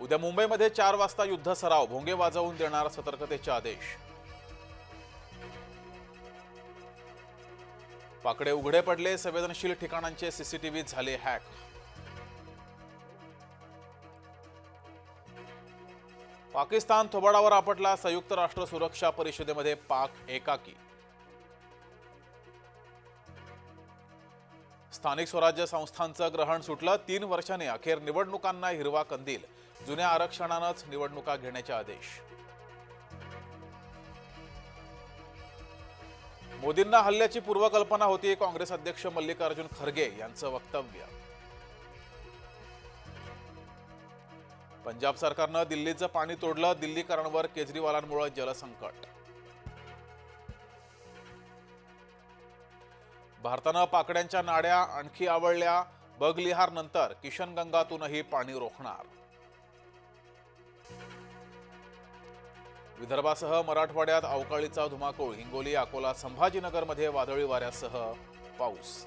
उद्या मुंबईमध्ये चार वाजता युद्ध सराव भोंगे वाजवून देणार सतर्कतेचे आदेश. पाकडे उघडे पडले संवेदनशील ठिकाणांचे सीसीटीव्ही झाले हॅक. पाकिस्तान थोबाडावर आपटला संयुक्त राष्ट्र सुरक्षा परिषदेमध्ये पाक एकाकी. स्थानिक स्वराज्य संस्थांचं ग्रहण सुटलं तीन वर्षांनी अखेर निवडणुकांना हिरवा कंदील. जुन्या आरक्षणानंच निवडणुका घेण्याचे आदेश. मोदींना हल्ल्याची पूर्वकल्पना होती काँग्रेस अध्यक्ष मल्लिकार्जुन खरगे यांचं वक्तव्य. पंजाब सरकारनं दिल्लीचं पाणी तोडलं दिल्लीकरांवर केजरीवालांमुळे जलसंकट. भारतानं पाकड्यांच्या नाड्या आणखी आवळल्या. बगलिहार नंतर किशनगंगातूनही पाणी रोखणार. विदर्भासह मराठवाड्यात अवकाळीचा धुमाकूळ हिंगोली अकोला संभाजीनगरमध्ये वादळी वाऱ्यासह पाऊस.